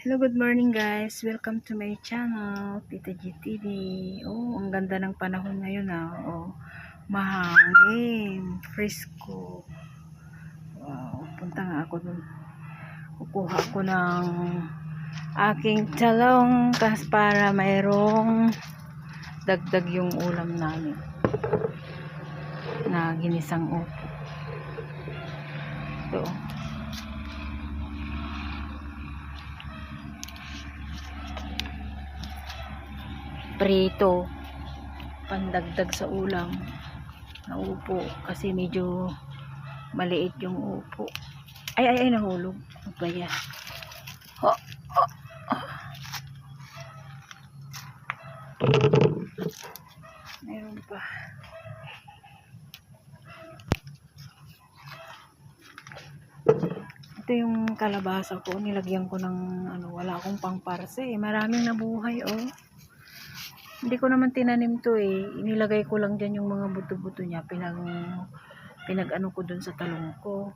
Hello, good morning guys. Welcome to my channel, Tita GTV. Oh, ang ganda ng panahon ngayon ah. Oh, mahangin, fresco. Wow, punta nga ako dun. Kukuha ako ng aking talong kas para mayroong dagdag yung ulam namin na ginisang upo. Ito. Prito. Pandagdag sa ulam. Na upo kasi medyo maliit yung upo. Ay ay ay nahulog. Ano ba yan? Ho, ho, ho. meron pa. Ito yung kalabasa ko. Nilagyan ko ng ano wala akong pangparse. Eh. maraming nabuhay oh hindi ko naman tinanim to eh. Inilagay ko lang dyan yung mga buto-buto niya. Pinag, pinag ano ko dun sa talong ko.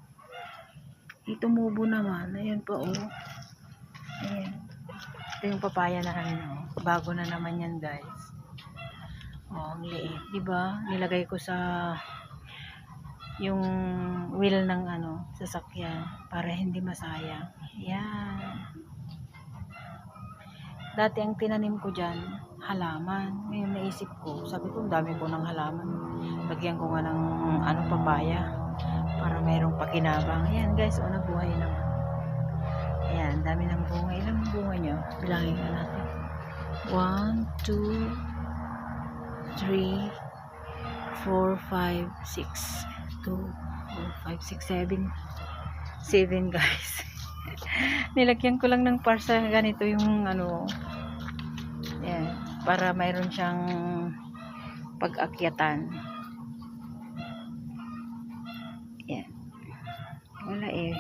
Ito mubo naman. Ayan pa oh. Ayan. Ito yung papaya na ano. Bago na naman yan guys. Oh, ang liit. Diba? Nilagay ko sa yung wheel ng ano, sasakyan para hindi masayang. Ayan. Dati ang tinanim ko dyan, halaman. Ngayon naisip ko, sabi ko, dami ko ng halaman. Lagyan ko nga ng ano, papaya para mayroong pakinabang. Ayan guys, o nabuhay naman. Ayan, dami ng bunga. Ilang bunga nyo? Bilangin ka natin. 1, 2, 3, 4, 5, 6, 2, 4, 5, 6, 7. 7 guys. Nilagyan ko lang ng parsa ganito yung ano, para mayroon siyang pag-akyatan. Yan. Wala eh.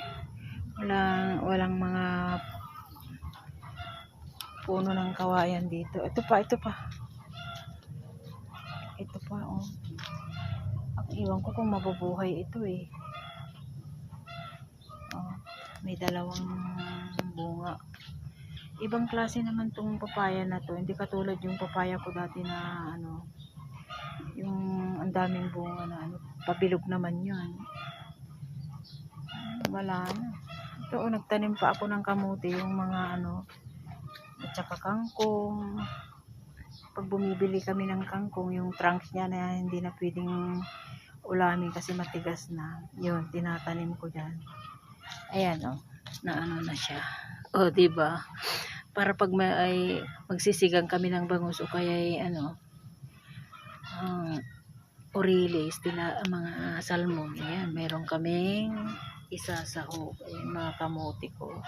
Walang, walang mga puno ng kawayan dito. Ito pa, ito pa. Ito pa, oh. Iwan ko kung mabubuhay ito eh. Oh, may dalawang. Ibang klase naman tong papaya na to. Hindi katulad yung papaya ko dati na ano, yung ang daming bunga na ano, pabilog naman yun. Wala na. Ito, oh, nagtanim pa ako ng kamuti, yung mga ano, at saka kangkong. Pag bumibili kami ng kangkong, yung trunks niya na hindi na pwedeng ulamin kasi matigas na. Yun, tinatanim ko dyan. Ayan, oh, na ano na siya. Oh, di ba? Para pag may ay magsisigang kami ng bangus o kaya ay ano, um, orilis, tila, mga salmon. Ayan, meron kaming isa sa hug. Ayan, mga kamote ko.